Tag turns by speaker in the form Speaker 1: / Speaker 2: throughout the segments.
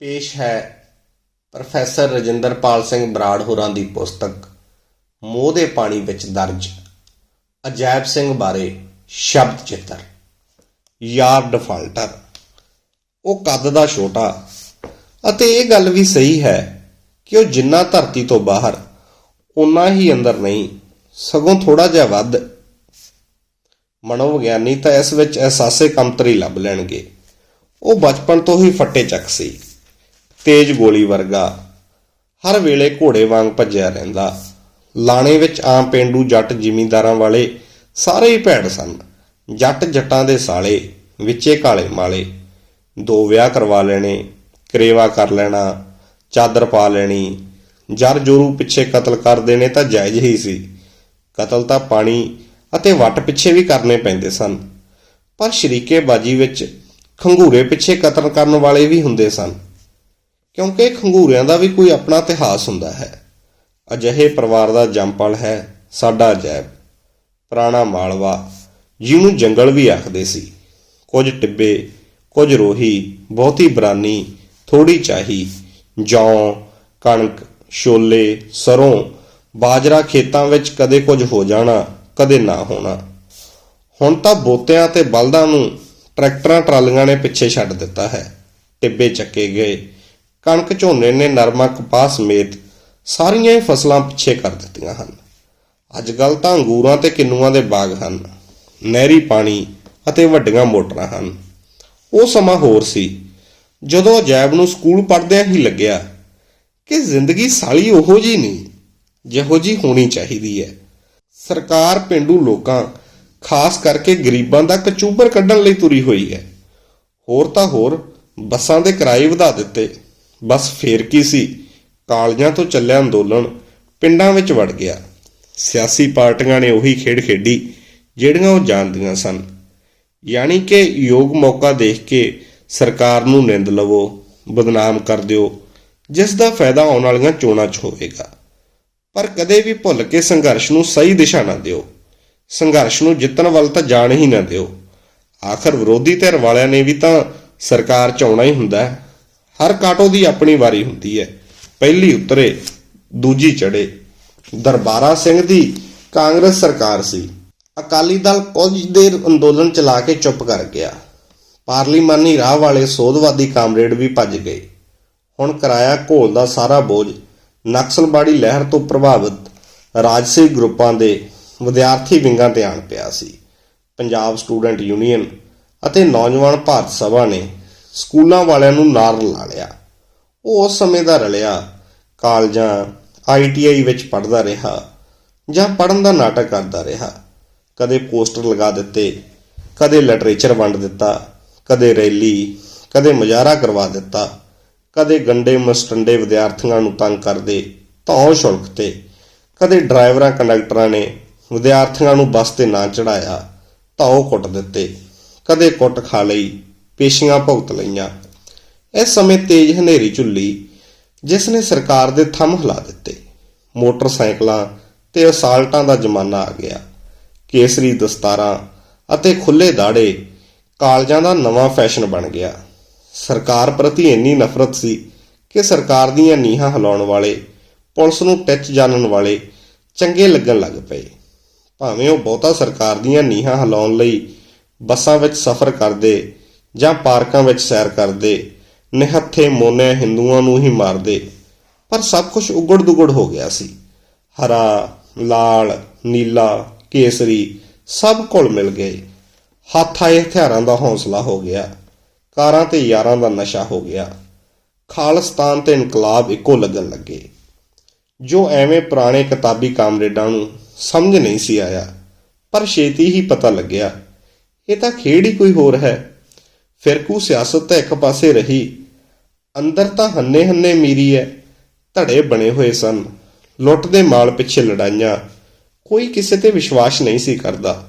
Speaker 1: ਪੇਸ਼ ਹੈ ਪ੍ਰੋਫੈਸਰ ਰਜਿੰਦਰਪਾਲ ਸਿੰਘ ਬਰਾੜ ਹੋਰਾਂ ਦੀ ਪੁਸਤਕ, ਮੋਹ ਦੇ ਪਾਣੀ ਵਿੱਚ ਦਰਜ ਅਜੈਬ ਸਿੰਘ ਬਾਰੇ ਸ਼ਬਦ ਚਿੱਤਰ, ਯਾਰ ਡਿਫਾਲਟਰ। ਉਹ ਕੱਦ ਦਾ ਛੋਟਾ ਅਤੇ ਇਹ ਗੱਲ ਵੀ ਸਹੀ ਹੈ ਕਿ ਉਹ ਜਿੰਨਾ ਧਰਤੀ ਤੋਂ ਬਾਹਰ ਉਨਾ ਹੀ ਅੰਦਰ ਨਹੀਂ, ਸਗੋਂ ਥੋੜਾ ਜਿਹਾ ਵੱਧ। ਮਨੋਵਿਗਿਆਨੀ ਤਾਂ ਇਸ ਵਿੱਚ ਅਹਿਸਾਸੇ ਕਮਤਰੀ ਲੱਭ ਲੈਣਗੇ। ਉਹ ਬਚਪਨ ਤੋਂ ਹੀ ਫੱਟੇ ਚੱਕ ਸੀ। ਤੇਜ਼ ਗੋਲੀ ਵਰਗਾ। ਹਰ ਵੇਲੇ ਘੋੜੇ ਵਾਂਗ ਭੱਜਿਆ ਰਹਿੰਦਾ। ਲਾਣੇ ਵਿੱਚ ਆਮ ਪਿੰਡੂ ਜੱਟ ਜ਼ਿਮੀਂਦਾਰਾਂ ਵਾਲੇ ਸਾਰੇ ਹੀ ਭੈੜ ਸਨ। ਜੱਟ ਜੱਟਾਂ ਦੇ ਸਾਲੇ, ਵਿੱਚੇ ਕਾਲੇ ਮਾਲੇ। ਦੋ ਵਿਆਹ ਕਰਵਾ ਲੈਣੇ, ਕਰੇਵਾ ਕਰ ਲੈਣਾ, ਚਾਦਰ ਪਾ ਲੈਣੀ। ਜਰ ਜੋਰੂ ਪਿੱਛੇ ਕਤਲ ਕਰ ਦੇਣੇ ਤਾਂ ਜਾਇਜ਼ ਹੀ ਸੀ। ਕਤਲ ਤਾਂ ਪਾਣੀ ਅਤੇ ਵੱਟ ਪਿੱਛੇ ਵੀ ਕਰਨੇ ਪੈਂਦੇ ਸਨ। ਪਰ ਸ਼ਰੀਕੇ ਬਾਜੀ ਵਿੱਚ ਖੰਗੂਰੇ ਪਿੱਛੇ ਕਤਲ ਕਰਨ ਵਾਲੇ ਵੀ ਹੁੰਦੇ ਸਨ। ਕਿਉਂਕਿ ਖੰਗੂਰਿਆਂ ਦਾ ਵੀ ਕੋਈ ਆਪਣਾ ਇਤਿਹਾਸ ਹੁੰਦਾ ਹੈ। ਅਜਿਹੇ ਪਰਿਵਾਰ ਦਾ ਜੰਪਲ ਹੈ ਸਾਡਾ ਅਜੈਬ ਪੁਰਾਣਾ ਮਾਲਵਾ, ਜਿਹਨੂੰ ਜੰਗਲ ਵੀ ਆਖਦੇ ਸੀ। ਕੁਝ ਟਿੱਬੇ, ਕੁਝ ਰੋਹੀ, ਬਹੁਤੀ ਬਰਾਨੀ ਥੋੜੀ ਚਾਹੀ, ਜੌਂ, ਕਣਕ, ਛੋਲੇ, ਸਰੋਂ, ਬਾਜਰਾ ਖੇਤਾਂ ਵਿੱਚ ਕਦੇ ਕੁਝ ਹੋ ਜਾਣਾ, ਕਦੇ ਨਾ ਹੋਣਾ। ਹੁਣ ਤਾਂ ਬੋਤਿਆਂ ਤੇ ਬਲਦਾਂ ਨੂੰ ਟਰੈਕਟਰਾਂ ਟਰਾਲੀਆਂ ਨੇ ਪਿੱਛੇ ਛੱਡ ਦਿੱਤਾ ਹੈ। ਟਿੱਬੇ ਚੱਕੇ ਗਏ ਕਣਕ ਝੋਨੇ ਨੇ ਨਰਮਾ ਕਪਾਹ ਸਮੇਤ ਸਾਰੀਆਂ ਹੀ ਫਸਲਾਂ ਪਿੱਛੇ ਕਰ ਦਿੱਤੀਆਂ ਹਨ। ਅੱਜ ਕੱਲ ਤਾਂ ਅੰਗੂਰਾਂ ਤੇ ਕਿੰਨੂਆਂ ਦੇ ਬਾਗ ਹਨ, ਨਹਿਰੀ ਪਾਣੀ ਅਤੇ ਵੱਡੀਆਂ ਮੋਟਰਾਂ ਹਨ। ਉਹ ਸਮਾਂ ਹੋਰ ਸੀ, ਜਦੋਂ ਅਜੈਬ ਨੂੰ ਸਕੂਲ ਪੜ੍ਹਦਿਆਂ ਹੀ ਲੱਗਿਆ ਕਿ ਜ਼ਿੰਦਗੀ ਸਾਲੀ ਉਹੋ ਜੀ ਨਹੀਂ, ਜਿਹੋ ਜੀ ਹੋਣੀ ਚਾਹੀਦੀ ਹੈ। ਸਰਕਾਰ ਪਿੰਡੂ ਲੋਕਾਂ, ਖਾਸ ਕਰਕੇ ਗਰੀਬਾਂ ਦਾ ਕਚੂਬਰ ਕੱਢਣ ਲਈ ਤੁਰੀ ਹੋਈ ਹੈ। ਹੋਰ ਤਾਂ ਹੋਰ, ਬੱਸਾਂ ਦੇ ਕਿਰਾਏ ਵਧਾ ਦਿੱਤੇ। ਬਸ ਫੇਰ ਕੀ ਸੀ? ਕਾਲਜਾਂ ਤੋਂ ਚੱਲਿਆ ਅੰਦੋਲਨ ਪਿੰਡਾਂ ਵਿੱਚ ਵੜ ਗਿਆ। ਸਿਆਸੀ ਪਾਰਟੀਆਂ ਨੇ ਉਹੀ ਖੇਡ ਖੇਡੀ ਜਿਹੜੀਆਂ ਉਹ ਜਾਣਦੀਆਂ ਸਨ। ਯਾਨੀ ਕਿ ਯੋਗ ਮੌਕਾ ਦੇਖ ਕੇ ਸਰਕਾਰ ਨੂੰ ਨਿੰਦ ਲਵੋ, ਬਦਨਾਮ ਕਰ ਦਿਓ, ਜਿਸ ਦਾ ਫਾਇਦਾ ਆਉਣ ਵਾਲੀਆਂ ਚੋਣਾਂ 'ਚ ਹੋਵੇਗਾ। ਪਰ ਕਦੇ ਵੀ ਭੁੱਲ ਕੇ ਸੰਘਰਸ਼ ਨੂੰ ਸਹੀ ਦਿਸ਼ਾ ਨਾ ਦਿਓ। ਸੰਘਰਸ਼ ਨੂੰ ਜਿੱਤਣ ਵੱਲ ਤਾਂ ਜਾਣ ਹੀ ਨਾ ਦਿਓ। ਆਖਰ ਵਿਰੋਧੀ ਧਿਰ ਵਾਲਿਆਂ ਨੇ ਵੀ ਤਾਂ ਸਰਕਾਰ 'ਚ ਆਉਣਾ ਹੀ ਹੁੰਦਾ ਹੈ। ਹਰ ਕਾਟੋ ਦੀ ਆਪਣੀ ਵਾਰੀ ਹੁੰਦੀ ਹੈ। ਪਹਿਲੀ ਉਤਰੇ, ਦੂਜੀ ਚੜੇ ਦਰਬਾਰਾ ਸਿੰਘ ਦੀ ਕਾਂਗਰਸ ਸਰਕਾਰ ਸੀ। ਅਕਾਲੀ ਦਲ ਕੁਝ ਦੇਰ ਅੰਦੋਲਨ ਚਲਾ ਕੇ ਚੁੱਪ ਕਰ ਗਿਆ। ਪਾਰਲੀਮਾਨੀ ਰਾਹ ਵਾਲੇ ਸੋਧਵਾਦੀ ਕਾਮਰੇਡ ਵੀ ਭੱਜ ਗਏ। ਹੁਣ ਕਿਰਾਇਆ ਘੋਲ ਦਾ ਸਾਰਾ ਬੋਝ ਨਕਸਲਬਾੜੀ ਲਹਿਰ ਤੋਂ ਪ੍ਰਭਾਵਿਤ ਰਾਜਸੀ ਗਰੁੱਪਾਂ ਦੇ ਵਿਦਿਆਰਥੀ ਵਿੰਗਾਂ ਤੇ ਆਣ ਪਿਆ ਸੀ। ਪੰਜਾਬ ਸਟੂਡੈਂਟ ਯੂਨੀਅਨ ਅਤੇ ਨੌਜਵਾਨ ਭਾਰਤ ਸਭਾ ਨੇ ਸਕੂਲਾਂ ਵਾਲਿਆਂ ਨੂੰ ਨਾਰ ਲਾ ਲਿਆ। ਉਹ ਉਸ ਸਮੇਂ ਦਾ ਰਲਿਆ। ਕਾਲਜਾਂ ਆਈਟੀਆਈ ਵਿੱਚ ਪੜ੍ਹਦਾ ਰਿਹਾ ਜਾਂ ਪੜ੍ਹਨ ਦਾ ਨਾਟਕ ਕਰਦਾ ਰਿਹਾ। ਕਦੇ ਪੋਸਟਰ ਲਗਾ ਦਿੱਤੇ, ਕਦੇ ਲਿਟਰੇਚਰ ਵੰਡ ਦਿੱਤਾ, ਕਦੇ ਰੈਲੀ, ਕਦੇ ਮੁਜ਼ਾਹਰਾ ਕਰਵਾ ਦਿੱਤਾ, ਕਦੇ ਗੰਡੇ ਮਸਟੰਡੇ ਵਿਦਿਆਰਥੀਆਂ ਨੂੰ ਤੰਗ ਕਰਦੇ, ਧੌਂ ਸ਼ੁਲਕ ਤੇ ਕਦੇ ਡਰਾਈਵਰਾਂ, ਕੰਡਕਟਰਾਂ ਨੇ ਵਿਦਿਆਰਥੀਆਂ ਨੂੰ ਬੱਸ ਤੇ ਨਾ ਚੜਾਇਆ ਧੌ ਕੁੱਟ ਦਿੱਤੇ, ਕਦੇ ਕੁੱਟ ਖਾ ਲਈ ਪੇਸ਼ੀਆਂ ਭੁਗਤ ਲਈਆਂ। ਇਸ ਸਮੇਂ ਤੇਜ਼ ਹਨੇਰੀ ਝੁੱਲੀ, ਜਿਸ ਨੇ ਸਰਕਾਰ ਦੇ ਥੰਮ ਹਿਲਾ ਦਿੱਤੇ। ਮੋਟਰਸਾਈਕਲਾਂ ਤੇ ਅਸਾਲਟਾਂ ਦਾ ਜ਼ਮਾਨਾ ਆ ਗਿਆ। ਕੇਸਰੀ ਦਸਤਾਰਾਂ ਅਤੇ ਖੁੱਲੇ ਦਾੜੇ ਕਾਲਜਾਂ ਦਾ ਨਵਾਂ ਫੈਸ਼ਨ ਬਣ ਗਿਆ। ਸਰਕਾਰ ਪ੍ਰਤੀ ਇੰਨੀ ਨਫ਼ਰਤ ਸੀ ਕਿ ਸਰਕਾਰ ਦੀਆਂ ਨੀਹਾਂ ਹਿਲਾਉਣ ਵਾਲੇ, ਪੁਲਿਸ ਨੂੰ ਟੱਚ ਜਾਣਨ ਵਾਲੇ ਚੰਗੇ ਲੱਗਣ ਲੱਗ ਪਏ। ਭਾਵੇਂ ਉਹ ਬਹੁਤਾ ਸਰਕਾਰ ਦੀਆਂ ਨੀਹਾਂ ਹਿਲਾਉਣ ਲਈ ਬੱਸਾਂ ਵਿੱਚ ਸਫ਼ਰ ਕਰਦੇ ਜਾਂ ਪਾਰਕਾਂ ਵਿੱਚ ਸੈਰ ਕਰਦੇ, ਨਿਹੱਥੇ ਮੋਨੇ ਹਿੰਦੂਆਂ ਨੂੰ ਹੀ ਮਾਰਦੇ, ਪਰ ਸਭ ਕੁਝ ਉਗੜ ਦੁਗੜ ਹੋ ਗਿਆ ਸੀ। ਹਰਾ, ਲਾਲ, ਨੀਲਾ, ਕੇਸਰੀ ਸਭ ਕੋਲ ਮਿਲ ਗਏ। ਹੱਥ ਆਏ ਹਥਿਆਰਾਂ ਦਾ ਹੌਸਲਾ ਹੋ ਗਿਆ। ਕਾਰਾਂ ਤੇ ਯਾਰਾਂ ਦਾ ਨਸ਼ਾ ਹੋ ਗਿਆ। ਖਾਲਸਤਾਨ ਤੇ ਇਨਕਲਾਬ ਇੱਕੋ ਲੱਗਣ ਲੱਗੇ। ਜੋ ਐਵੇਂ ਪੁਰਾਣੇ ਕਿਤਾਬੀ ਕਾਮਰੇਡਾਂ ਨੂੰ ਸਮਝ ਨਹੀਂ ਸੀ ਆਇਆ, ਪਰ ਛੇਤੀ ਹੀ ਪਤਾ ਲੱਗਿਆ, ਇਹ ਤਾਂ ਖੇਡ ਹੀ ਕੋਈ ਹੋਰ ਹੈ। ਫਿਰਕੂ ਸਿਆਸਤ ਤਾਂ ਇੱਕ ਪਾਸੇ ਰਹੀ। ਅੰਦਰ ਤਾਂ ਹੰਨੇ ਹੰਨੇ ਮੀਰੀ ਹੈ ਧੜੇ ਬਣੇ ਹੋਏ ਸਨ। ਲੁੱਟ ਦੇ ਮਾਲ ਪਿੱਛੇ ਲੜਾਈਆਂ, ਕੋਈ ਕਿਸੇ ਤੇ ਵਿਸ਼ਵਾਸ ਨਹੀਂ ਸੀ ਕਰਦਾ।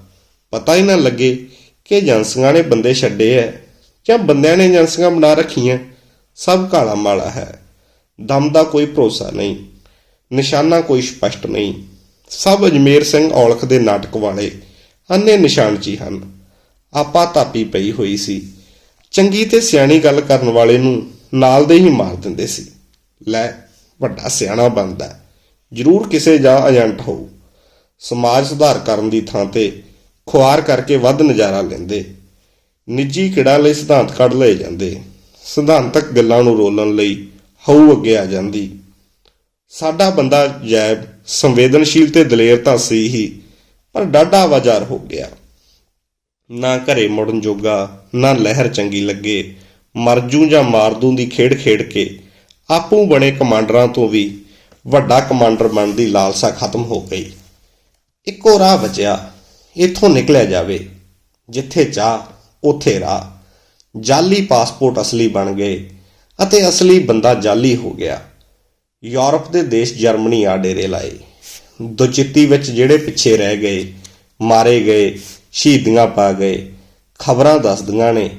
Speaker 1: ਪਤਾ ਹੀ ਨਾ ਲੱਗੇ ਕਿ ਏਜੰਸੀਆਂ ਨੇ ਬੰਦੇ ਛੱਡੇ ਐ, ਜਾਂ ਬੰਦਿਆਂ ਨੇ ਏਜੰਸੀਆਂ ਬਣਾ ਰੱਖੀਆਂ, ਸਭ ਕਾਲਾ ਮਾਲਾ ਹੈ। ਦਮ ਦਾ ਕੋਈ ਭਰੋਸਾ ਨਹੀਂ, ਨਿਸ਼ਾਨਾ ਕੋਈ ਸਪਸ਼ਟ ਨਹੀਂ। ਸਭ ਅਜਮੇਰ ਸਿੰਘ ਔਲਖ ਦੇ ਨਾਟਕ ਵਾਲੇ ਅੰਨੇ ਨਿਸ਼ਾਨ ਜੀ ਹਨ। ਆਪਾ ਤਾਪੀ ਪਈ ਹੋਈ ਸੀ। ਚੰਗੀ ਤੇ ਸਿਆਣੀ ਗੱਲ ਕਰਨ ਵਾਲੇ ਨੂੰ ਨਾਲ ਦੇ ਹੀ ਮਾਰ ਦਿੰਦੇ ਸੀ। ਲੈ, ਵੱਡਾ ਸਿਆਣਾ ਬਣਦਾ ਜ਼ਰੂਰ ਕਿਸੇ ਜਾਂ ਏਜੰਟ ਹੋਊ। ਸਮਾਜ ਸੁਧਾਰ ਕਰਨ ਦੀ ਥਾਂ ਤੇ ਖੁਆਰ ਕਰਕੇ ਵੱਧ ਨਜ਼ਾਰਾ ਲੈਂਦੇ। ਨਿੱਜੀ ਕਿੜਾ ਲਈ ਸਿਧਾਂਤ ਕੱਢ ਲਏ ਜਾਂਦੇ। ਸਿਧਾਂਤਕ ਗੱਲਾਂ ਨੂੰ ਰੋਲਣ ਲਈ ਹਊ ਅੱਗੇ ਆ ਜਾਂਦੀ। ਸਾਡਾ ਬੰਦਾ ਜੈਬ, ਸੰਵੇਦਨਸ਼ੀਲ ਤੇ ਦਲੇਰ ਤਾਂ ਸੀ ਹੀ, ਪਰ ਡਾਢਾ ਵਾਜ਼ਾਰ ਹੋ ਗਿਆ। ਨਾ ਘਰੇ ਮੁੜਨ ਜੋਗਾ, ਨਾ ਲਹਿਰ ਚੰਗੀ ਲੱਗੇ। ਮਰਜੂ ਜਾਂ ਮਾਰਦੂ ਦੀ ਖੇਡ ਖੇਡ ਕੇ, ਆਪੂ ਬਣੇ ਕਮਾਂਡਰਾਂ ਤੋਂ ਵੀ ਵੱਡਾ ਕਮਾਂਡਰ ਬਣਨ ਦੀ ਲਾਲਸਾ ਖਤਮ ਹੋ ਗਈ। ਇੱਕੋ ਰਾਹ ਬਚਿਆ, ਇੱਥੋਂ ਨਿਕਲਿਆ ਜਾਵੇ, ਜਿੱਥੇ ਚਾਹ, ਉੱਥੇ ਰਾਹ। ਜਾਲੀ ਪਾਸਪੋਰਟ ਅਸਲੀ ਬਣ ਗਏ ਅਤੇ ਅਸਲੀ ਬੰਦਾ ਜਾਲੀ ਹੋ ਗਿਆ। ਯੂਰਪ ਦੇ ਦੇਸ਼ ਜਰਮਨੀ ਆ ਡੇਰੇ ਲਾਏ। ਦੁਚਿੱਤੀ ਵਿੱਚ ਜਿਹੜੇ ਪਿੱਛੇ ਰਹਿ ਗਏ, ਮਾਰੇ ਗਏ ਸ਼ਹੀਦੀਆਂ ਪਾ ਗਏ। ਖਬਰਾਂ ਦੱਸਦੀਆਂ ਨੇ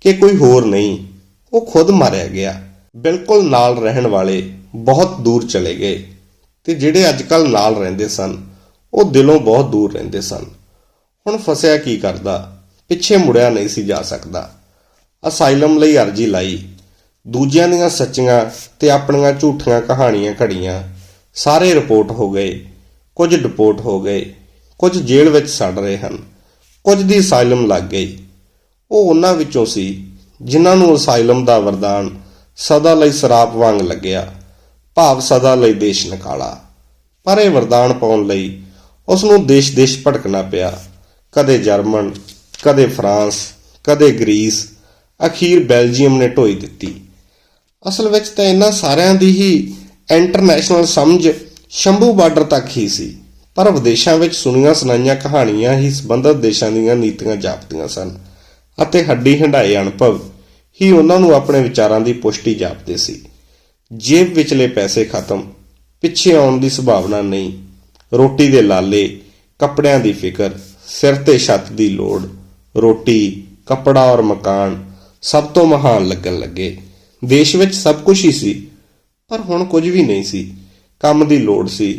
Speaker 1: ਕਿ ਕੋਈ ਹੋਰ ਨਹੀਂ, ਉਹ ਖੁਦ ਮਾਰਿਆ ਗਿਆ। ਬਿਲਕੁਲ ਨਾਲ ਰਹਿਣ ਵਾਲੇ ਬਹੁਤ ਦੂਰ ਚਲੇ ਗਏ ਤੇ ਜਿਹੜੇ ਅੱਜਕੱਲ ਨਾਲ ਰਹਿੰਦੇ ਸਨ, ਉਹ ਦਿਲੋਂ ਬਹੁਤ ਦੂਰ ਰਹਿੰਦੇ ਸਨ। ਹੁਣ ਫਸਿਆ ਕੀ ਕਰਦਾ? ਪਿੱਛੇ ਮੁੜਿਆ ਨਹੀਂ ਸੀ ਜਾ ਸਕਦਾ। ਅਸਾਈਲਮ ਲਈ ਅਰਜ਼ੀ ਲਾਈ। ਦੂਜਿਆਂ ਦੀਆਂ ਸੱਚੀਆਂ ਤੇ ਆਪਣੀਆਂ ਝੂਠੀਆਂ ਕਹਾਣੀਆਂ ਘੜੀਆਂ ਸਾਰੇ ਰਿਪੋਰਟ ਹੋ ਗਏ। ਕੁਝ ਡਿਪੋਰਟ ਹੋ ਗਏ। ਕੁਝ ਜੇਲ੍ਹ ਵਿੱਚ ਸੜ ਰਹੇ ਹਨ। ਕੁਝ ਦੀ ਅਸਾਈਲਮ ਲੱਗ ਗਈ। ਉਹ ਉਹਨਾਂ ਵਿੱਚੋਂ ਸੀ ਜਿਨ੍ਹਾਂ ਨੂੰ ਅਸਾਈਲਮ ਦਾ ਵਰਦਾਨ ਸਦਾ ਲਈ ਸਰਾਪ ਵਾਂਗ ਲੱਗਿਆ, ਭਾਵ ਸਦਾ ਲਈ ਦੇਸ਼ ਨਿਕਾਲਾ। ਪਰ ਇਹ ਵਰਦਾਨ ਪਾਉਣ ਲਈ ਉਸ ਨੂੰ ਦੇਸ਼-ਦੇਸ਼ ਭਟਕਣਾ ਪਿਆ। ਕਦੇ ਜਰਮਨ, ਕਦੇ ਫਰਾਂਸ, ਕਦੇ ਗ੍ਰੀਸ, ਅਖੀਰ ਬੈਲਜੀਅਮ ਨੇ ਢੋਈ ਦਿੱਤੀ। ਅਸਲ ਵਿੱਚ ਤਾਂ ਇਹਨਾਂ ਸਾਰਿਆਂ ਦੀ ਹੀ ਇੰਟਰਨੈਸ਼ਨਲ ਸਮਝ ਸ਼ੰਭੂ ਬਾਰਡਰ ਤੱਕ ਹੀ ਸੀ। ਪਰ ਵਿਦੇਸ਼ਾਂ ਵਿੱਚ ਸੁਣੀਆਂ ਸੁਣਾਈਆਂ ਕਹਾਣੀਆਂ ਹੀ ਸੰਬੰਧਤ ਦੇਸ਼ਾਂ ਦੀਆਂ ਨੀਤੀਆਂ ਜਾਪਦੀਆਂ ਸਨ ਅਤੇ ਹੱਡੀ ਹੰਡਾਏ ਅਨੁਭਵ ਹੀ ਉਹਨਾਂ ਨੂੰ ਆਪਣੇ ਵਿਚਾਰਾਂ ਦੀ ਪੁਸ਼ਟੀ ਜਾਪਦੇ ਸੀ। ਜੇਬ ਵਿਚਲੇ ਪੈਸੇ ਖਤਮ, ਪਿੱਛੇ ਆਉਣ ਦੀ ਸੰਭਾਵਨਾ ਨਹੀਂ, ਰੋਟੀ ਦੇ ਲਾਲੇ, ਕੱਪੜਿਆਂ ਦੀ ਫਿਕਰ, ਸਿਰ ਤੇ ਛੱਤ ਦੀ ਲੋੜ, ਰੋਟੀ, ਕੱਪੜਾ ਔਰ ਮਕਾਨ ਸਭ ਤੋਂ ਮਹਾਨ ਲੱਗਣ ਲੱਗੇ। ਦੇਸ਼ ਵਿੱਚ ਸਭ ਕੁਝ ਹੀ ਸੀ, ਪਰ ਹੁਣ ਕੁਝ ਵੀ ਨਹੀਂ ਸੀ। ਕੰਮ ਦੀ ਲੋੜ ਸੀ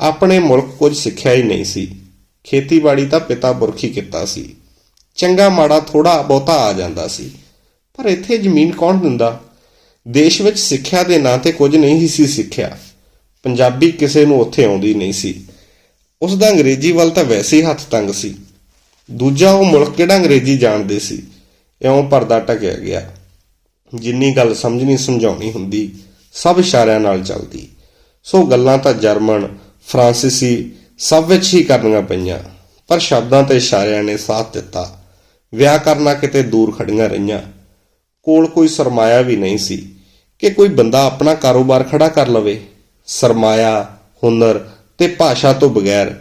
Speaker 1: ਆਪਣੇ ਮੁਲਕ ਕੁਝ ਸਿੱਖਿਆ ਹੀ ਨਹੀਂ ਸੀ। ਖੇਤੀਬਾੜੀ ਤਾਂ ਪਿਤਾ ਪੁਰਖੀ ਕੀਤਾ ਸੀ। ਚੰਗਾ ਮਾੜਾ ਥੋੜਾ ਬਹੁਤਾ ਆ ਜਾਂਦਾ ਸੀ। ਪਰ ਇੱਥੇ ਜ਼ਮੀਨ ਕੌਣ ਦਿੰਦਾ? ਦੇਸ਼ ਵਿੱਚ ਸਿੱਖਿਆ ਦੇ ਨਾਂ ਤੇ ਕੁਝ ਨਹੀਂ ਸੀ ਸਿੱਖਿਆ। ਪੰਜਾਬੀ ਕਿਸੇ ਨੂੰ ਉੱਥੇ ਆਉਂਦੀ ਨਹੀਂ ਸੀ। ਉਸ ਦਾ ਅੰਗਰੇਜ਼ੀ ਵੱਲ ਤਾਂ ਵੈਸੇ ਹੀ ਹੱਥ ਤੰਗ ਸੀ। ਦੂਜਾ ਉਹ ਮੁਲਕ ਕਿਹੜਾ ਅੰਗਰੇਜ਼ੀ ਜਾਣਦੇ ਸੀ? ਇਉਂ ਪਰਦਾ ਟਕਿਆ ਗਿਆ। ਜਿੰਨੀ ਗੱਲ ਸਮਝਣੀ ਸਮਝਾਉਣੀ ਹੁੰਦੀ, ਸਭ ਇਸ਼ਾਰਿਆਂ ਨਾਲ ਚੱਲਦੀ। ਸੋ ਗੱਲਾਂ ਤਾਂ ਜਰਮਨ ਫਰਾਂਸੀਸੀ ਸਭ ਵਿੱਚ ਹੀ ਕਰਨੀਆਂ ਪਈਆਂ, ਪਰ ਸ਼ਬਦਾਂ ਤੇ ਇਸ਼ਾਰਿਆਂ ਨੇ ਸਾਥ ਦਿੱਤਾ। ਵਿਆਹ ਕਰਨਾ ਕਿਤੇ ਦੂਰ ਖੜੀਆਂ ਰਹੀਆਂ। ਕੋਲ ਕੋਈ ਸਰਮਾਇਆ ਵੀ ਨਹੀਂ ਸੀ ਕਿ ਕੋਈ ਬੰਦਾ ਆਪਣਾ ਕਾਰੋਬਾਰ ਖੜਾ ਕਰ ਲਵੇ। ਸਰਮਾਇਆ, ਹੁਨਰ ਤੇ ਭਾਸ਼ਾ ਤੋਂ ਬਗੈਰ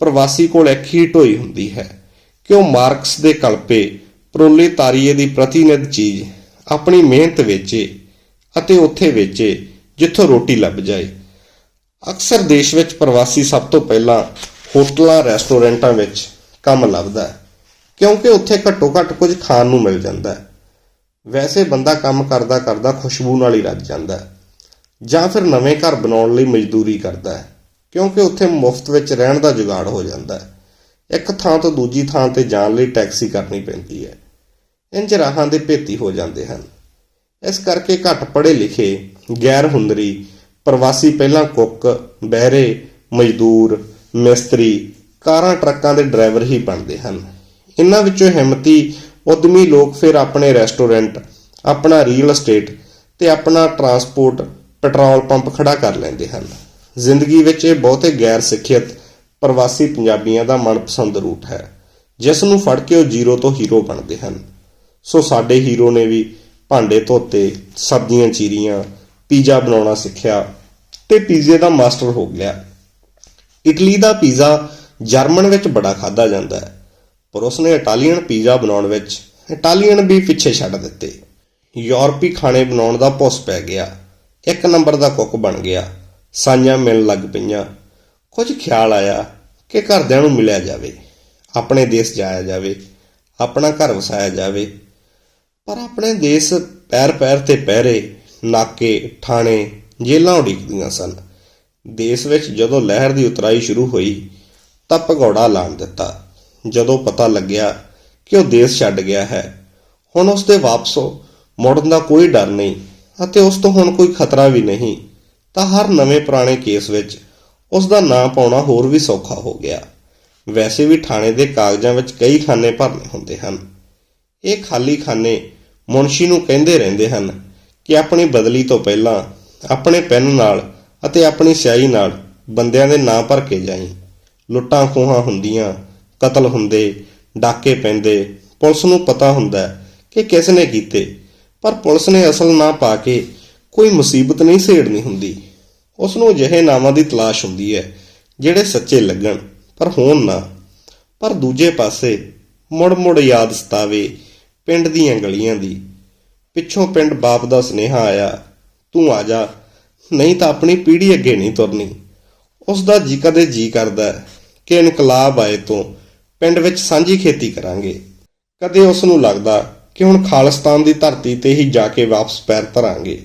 Speaker 1: ਪ੍ਰਵਾਸੀ ਕੋਲ ਇੱਕ ਹੀ ਢੋਈ ਹੁੰਦੀ ਹੈ। ਕਿ ਉਹ ਮਾਰਕਸ ਦੇ ਕਲਪੇ ਪ੍ਰੋਲੇਤਾਰੀਏ ਦੀ ਪ੍ਰਤੀਨਿਧ ਚੀਜ਼ ਆਪਣੀ ਮਿਹਨਤ ਵੇਚੇ ਅਤੇ ਉੱਥੇ ਵੇਚੇ ਜਿੱਥੋਂ ਰੋਟੀ ਲੱਭ ਜਾਏ। ਅਕਸਰ ਦੇਸ਼ ਵਿੱਚ ਪ੍ਰਵਾਸੀ ਸਭ ਤੋਂ ਪਹਿਲਾਂ ਹੋਟਲਾਂ, ਰੈਸਟੋਰੈਂਟਾਂ ਵਿੱਚ ਕੰਮ ਲੱਭਦਾ ਹੈ, ਕਿਉਂਕਿ ਉੱਥੇ ਘੱਟੋ ਘੱਟ ਕੁਝ ਖਾਣ ਨੂੰ ਮਿਲ ਜਾਂਦਾ ਹੈ। ਵੈਸੇ ਬੰਦਾ ਕੰਮ ਕਰਦਾ ਕਰਦਾ ਖੁਸ਼ਬੂ ਨਾਲ ਹੀ ਰੱਜ ਜਾਂਦਾ ਹੈ, ਜਾਂ ਫਿਰ ਨਵੇਂ ਘਰ ਬਣਾਉਣ ਲਈ ਮਜ਼ਦੂਰੀ ਕਰਦਾ ਹੈ, ਕਿਉਂਕਿ ਉੱਥੇ ਮੁਫਤ ਵਿੱਚ ਰਹਿਣ ਦਾ ਜੁਗਾੜ ਹੋ ਜਾਂਦਾ ਹੈ। ਇੱਕ ਥਾਂ ਤੋਂ ਦੂਜੀ ਥਾਂ ਤੇ ਜਾਣ ਲਈ ਟੈਕਸੀ ਕਰਨੀ ਪੈਂਦੀ ਹੈ ਇੰਜ ਰਾਹਾਂ ਦੇ ਭੇਤੀ ਹੋ ਜਾਂਦੇ ਹਨ। ਇਸ ਕਰਕੇ ਘੱਟ ਪੜ੍ਹੇ ਲਿਖੇ ਗੈਰ ਹੁਨਰੀ ਪ੍ਰਵਾਸੀ ਪਹਿਲਾਂ ਕੁੱਕ, ਬਹਿਰੇ, ਮਜ਼ਦੂਰ, ਮਿਸਤਰੀ, ਕਾਰਾਂ ਟਰੱਕਾਂ ਦੇ ਡਰਾਈਵਰ ਹੀ ਬਣਦੇ ਹਨ। ਇਹਨਾਂ ਵਿੱਚੋਂ ਹਿੰਮਤੀ, ਉਦਮੀ ਲੋਕ ਫਿਰ ਆਪਣੇ ਰੈਸਟੋਰੈਂਟ, ਆਪਣਾ ਰੀਅਲ ਏਸਟੇਟ ਤੇ ਆਪਣਾ ਟਰਾਂਸਪੋਰਟ, ਪੈਟਰੋਲ ਪੰਪ ਖੜਾ ਕਰ ਲੈਂਦੇ ਹਨ। ਜ਼ਿੰਦਗੀ ਵਿੱਚ ਇਹ ਬਹੁਤੇ ਗੈਰ ਸਿੱਖਿਅਤ ਪ੍ਰਵਾਸੀ ਪੰਜਾਬੀਆਂ ਦਾ ਮਨਪਸੰਦ ਰੂਟ ਹੈ, ਜਿਸ ਨੂੰ ਫੜ ਕੇ ਉਹ ਜ਼ੀਰੋ ਤੋਂ ਹੀਰੋ ਬਣਦੇ ਹਨ। ਸੋ ਸਾਡੇ ਹੀਰੋ ਨੇ ਵੀ ਭਾਂਡੇ ਧੋਤੇ, ਸਬਜ਼ੀਆਂ ਚੀਰੀਆਂ, ਪੀਜ਼ਾ ਬਣਾਉਣਾ ਸਿੱਖਿਆ ਤੇ ਪੀਜ਼ੇ ਦਾ ਮਾਸਟਰ ਹੋ ਗਿਆ। ਇਟਲੀ ਦਾ ਪੀਜ਼ਾ ਜਰਮਨ ਵਿੱਚ ਬੜਾ ਖਾਦਾ ਜਾਂਦਾ ਹੈ, ਪਰ ਉਸਨੇ ਇਟਾਲੀਅਨ ਪੀਜ਼ਾ ਬਣਾਉਣ ਵਿੱਚ ਇਟਾਲੀਅਨ ਵੀ ਪਿੱਛੇ ਛੱਡ ਦਿੱਤੇ। ਯੂਰਪੀ ਖਾਣੇ ਬਣਾਉਣ ਦਾ ਪੁੱਸ ਪੈ ਗਿਆ। ਇੱਕ ਨੰਬਰ ਦਾ ਕੁੱਕ ਬਣ ਗਿਆ। ਸਾਈਆਂ ਮਿਲਣ ਲੱਗ ਪਈਆਂ। ਕੁਝ ਖਿਆਲ ਆਇਆ ਕਿ ਘਰਦਿਆਂ ਨੂੰ ਮਿਲਿਆ ਜਾਵੇ, ਆਪਣੇ ਦੇਸ਼ ਜਾਇਆ ਜਾਵੇ, ਆਪਣਾ ਘਰ ਵਸਾਇਆ ਜਾਵੇ। ਪਰ ਆਪਣੇ ਦੇਸ਼ ਪੈਰ ਪੈਰ ਤੇ ਪਹਿਰੇ ਨਾਕੇ, ਠਾਣੇ ਜੇਲ੍ਹਾਂ ਉਡੀਕਦੀਆਂ ਸਨ। ਦੇਸ਼ ਵਿੱਚ ਜਦੋਂ ਲਹਿਰ ਦੀ ਉਤਰਾਈ ਸ਼ੁਰੂ ਹੋਈ, ਤਾਂ ਭਗੌੜਾ ਲਾਣ ਦਿੱਤਾ। ਜਦੋਂ ਪਤਾ ਲੱਗਿਆ ਕਿ ਉਹ ਦੇਸ਼ ਛੱਡ ਗਿਆ ਹੈ, ਹੁਣ ਉਸ ਦੇ ਵਾਪਸੋਂ ਮੁੜਨ ਦਾ ਕੋਈ ਡਰ ਨਹੀਂ ਅਤੇ ਉਸ ਤੋਂ ਹੁਣ ਕੋਈ ਖਤਰਾ ਵੀ ਨਹੀਂ, ਤਾਂ ਹਰ ਨਵੇਂ ਪੁਰਾਣੇ ਕੇਸ ਵਿੱਚ ਉਸ ਦਾ ਨਾਂ ਪਾਉਣਾ ਹੋਰ ਵੀ ਸੌਖਾ ਹੋ ਗਿਆ। ਵੈਸੇ ਵੀ ਥਾਣੇ ਦੇ ਕਾਗਜ਼ਾਂ ਵਿੱਚ ਕਈ ਖਾਨੇ ਭਰਨੇ ਹੁੰਦੇ ਹਨ। ਇਹ ਖਾਲੀ ਖਾਨੇ ਮੁਨਸ਼ੀ ਨੂੰ ਕਹਿੰਦੇ ਰਹਿੰਦੇ ਹਨ ਕਿ ਆਪਣੀ ਬਦਲੀ ਤੋਂ ਪਹਿਲਾਂ ਆਪਣੇ ਪੈਨ ਨਾਲ ਅਤੇ ਆਪਣੀ ਸਿਆਹੀ ਨਾਲ ਬੰਦਿਆਂ ਦੇ ਨਾਂ ਭਰ ਕੇ ਜਾਈ। ਲੁੱਟਾਂ ਖੋਹਾਂ ਹੁੰਦੀਆਂ, ਕਤਲ ਹੁੰਦੇ, ਡਾਕੇ ਪੈਂਦੇ। ਪੁਲਿਸ ਨੂੰ ਪਤਾ ਹੁੰਦਾ ਕਿ ਕਿਸ ਨੇ ਕੀਤੇ, ਪਰ ਪੁਲਿਸ ਨੇ ਅਸਲ ਨਾਂ ਪਾ ਕੇ ਕੋਈ ਮੁਸੀਬਤ ਨਹੀਂ ਸੇੜਨੀ ਹੁੰਦੀ। ਉਸ ਨੂੰ ਅਜਿਹੇ ਨਾਵਾਂ ਦੀ ਤਲਾਸ਼ ਹੁੰਦੀ ਹੈ ਜਿਹੜੇ ਸੱਚੇ ਲੱਗਣ, ਪਰ ਹੋਣ ਨਾ। ਪਰ ਦੂਜੇ ਪਾਸੇ ਮੁੜ ਮੁੜ ਯਾਦ ਸਤਾਵੇ ਪਿੰਡ ਦੀਆਂ ਗਲੀਆਂ ਦੀ। ਪਿੱਛੋਂ ਪਿੰਡ ਬਾਪ ਦਾ ਸੁਨੇਹਾ ਆਇਆ ਤੂੰ ਆ ਜਾ। ਨਹੀਂ ਤਾਂ ਆਪਣੀ ਪੀੜ੍ਹੀ ਅੱਗੇ ਨਹੀਂ ਤੁਰਨੀ। ਉਸ ਦਾ ਜੀ ਕਦੇ ਜੀ ਕਰਦਾ ਕਿ ਇਨਕਲਾਬ ਆਏ ਤੋਂ ਪਿੰਡ ਵਿੱਚ ਸਾਂਝੀ ਖੇਤੀ ਕਰਾਂਗੇ। ਕਦੇ ਉਸ ਨੂੰ ਲੱਗਦਾ ਕਿ ਹੁਣ ਖਾਲਿਸਤਾਨ ਦੀ ਧਰਤੀ ਤੇ ਹੀ ਜਾ ਕੇ ਵਾਪਸ ਪੈਰ ਧਰਾਂਗੇ।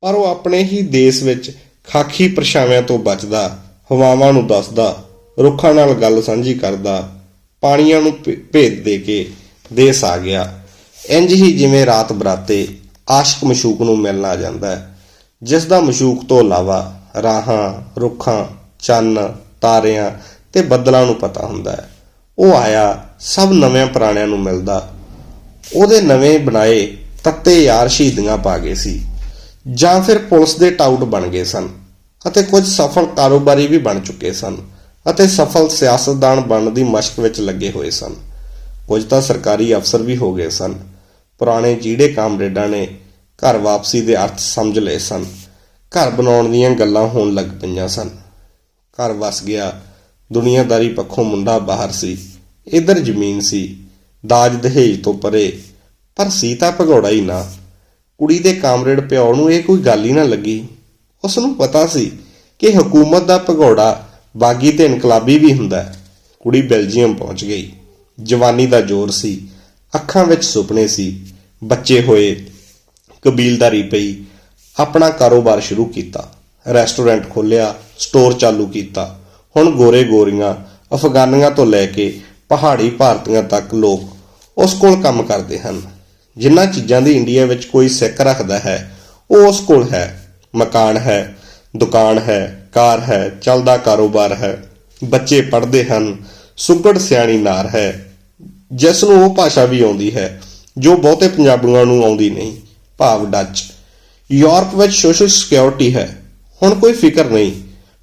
Speaker 1: ਪਰ ਉਹ ਆਪਣੇ ਹੀ ਦੇਸ਼ ਵਿੱਚ ਖਾਕੀ ਪਰਛਾਵਿਆਂ ਤੋਂ ਬਚਦਾ, ਹਵਾਵਾਂ ਨੂੰ ਦੱਸਦਾ, ਰੁੱਖਾਂ ਨਾਲ ਗੱਲ ਸਾਂਝੀ ਕਰਦਾ, ਪਾਣੀਆਂ ਨੂੰ ਭੇ- ਭੇਦ ਦੇ ਕੇ ਦੇਸ ਆ ਗਿਆ। ਇੰਜ ਹੀ ਜਿਵੇਂ ਰਾਤ ਬਰਾਤੇ ਆਸ਼ਕ ਮਸ਼ੂਕ ਨੂੰ ਮਿਲਣ ਆ ਜਾਂਦਾ ਹੈ। ਜਿਸ ਦਾ ਮਸ਼ੂਕ ਤੋਂ ਇਲਾਵਾ ਰਾਹਾਂ, ਰੁੱਖਾਂ, ਚੰਨ, ਤਾਰਿਆਂ ਤੇ ਬੱਦਲਾਂ ਨੂੰ ਪਤਾ ਹੁੰਦਾ ਹੈ। ਉਹ ਆਇਆ ਸਭ ਨਵੇਂ ਪੁਰਾਣਿਆਂ ਨੂੰ ਮਿਲਦਾ। ਉਹਦੇ ਨਵੇਂ ਬਣਾਏ ਤੱਤੇ ਯਾਰ ਸ਼ਹੀਦੀਆਂ ਪਾ ਗਏ ਸੀ। ਜਾਂ ਫਿਰ ਪੁਲਿਸ ਦੇ ਟਾਊਟ ਬਣ ਗਏ ਸਨ ਅਤੇ ਕੁਝ ਸਫਲ ਕਾਰੋਬਾਰੀ ਵੀ ਬਣ ਚੁੱਕੇ ਸਨ ਅਤੇ ਸਫਲ ਸਿਆਸਤਦਾਨ ਬਣਨ ਦੀ ਮਸ਼ਕ ਵਿੱਚ ਲੱਗੇ ਹੋਏ ਸਨ। ਕੁਝ ਤਾਂ ਸਰਕਾਰੀ ਅਫਸਰ ਵੀ ਹੋ ਗਏ ਸਨ ਪੁਰਾਣੇ ਜਿਹੜੇ ਕਾਮਰੇਡਾਂ ਨੇ ਘਰ ਵਾਪਸੀ ਦੇ ਅਰਥ ਸਮਝ ਲਏ ਸਨ। ਘਰ ਬਣਾਉਣ ਦੀਆਂ ਗੱਲਾਂ ਹੋਣ ਲੱਗ ਪਈਆਂ ਸਨ। ਘਰ ਵਸ ਗਿਆ। ਦੁਨੀਆਦਾਰੀ ਪੱਖੋਂ ਮੁੰਡਾ ਬਾਹਰ ਸੀ। ਇਧਰ ਜ਼ਮੀਨ ਸੀ। ਦਾਜ ਦਹੇਜ ਤੋਂ ਪਰੇ। ਪਰ ਸੀਤਾ ਭਗੌੜਾ ਹੀ ਨਾ। ਕੁੜੀ ਦੇ ਕਾਮਰੇਡ ਪਿਓ ਨੂੰ ਇਹ ਕੋਈ ਗੱਲ ਹੀ ਨਾ ਲੱਗੀ। ਉਸ ਨੂੰ ਪਤਾ ਸੀ ਕਿ ਹਕੂਮਤ ਦਾ ਭਗੌੜਾ ਬਾਗੀ ਤੇ ਇਨਕਲਾਬੀ ਵੀ ਹੁੰਦਾ। ਹੈ ਕੁੜੀ ਬੈਲਜੀਅਮ ਪਹੁੰਚ ਗਈ। ਜਵਾਨੀ ਦਾ ਜ਼ੋਰ ਸੀ। ਅੱਖਾਂ ਵਿੱਚ ਸੁਪਨੇ ਸੀ, ਬੱਚੇ ਹੋਏ, ਕਬੀਲਦਾਰੀ ਪਈ, ਆਪਣਾ ਕਾਰੋਬਾਰ ਸ਼ੁਰੂ ਕੀਤਾ, ਰੈਸਟੋਰੈਂਟ ਖੋਲ੍ਹਿਆ, ਸਟੋਰ ਚਾਲੂ ਕੀਤਾ, ਹੁਣ ਗੋਰੇ ਗੋਰੀਆਂ, ਅਫਗਾਨੀਆਂ ਤੋਂ ਲੈ ਕੇ ਪਹਾੜੀ ਭਾਰਤੀਆਂ ਤੱਕ ਲੋਕ ਉਸ ਕੋਲ ਕੰਮ ਕਰਦੇ ਹਨ। ਜਿਨ੍ਹਾਂ ਚੀਜ਼ਾਂ ਦੀ ਇੰਡੀਆ ਵਿੱਚ ਕੋਈ ਸਿੱਕ ਰੱਖਦਾ ਹੈ, ਉਹ ਉਸ ਕੋਲ ਹੈ। ਮਕਾਨ ਹੈ, ਦੁਕਾਨ ਹੈ, ਕਾਰ ਹੈ, ਚੱਲਦਾ ਕਾਰੋਬਾਰ ਹੈ। ਬੱਚੇ ਪੜ੍ਹਦੇ ਹਨ, ਸੁਗੜ ਸਿਆਣੀ ਨਾਰ ਹੈ। ਜਿਸ ਨੂੰ ਉਹ ਭਾਸ਼ਾ ਵੀ ਆਉਂਦੀ ਹੈ, ਜੋ ਬਹੁਤੇ ਪੰਜਾਬੀਆਂ ਨੂੰ ਆਉਂਦੀ ਨਹੀਂ, ਭਾਵ ਡੱਚ। ਯੂਰਪ ਵਿੱਚ ਸੋਸ਼ਲ ਸਿਕਿਉਰਿਟੀ ਹੈ, ਹੁਣ ਕੋਈ ਫਿਕਰ ਨਹੀਂ,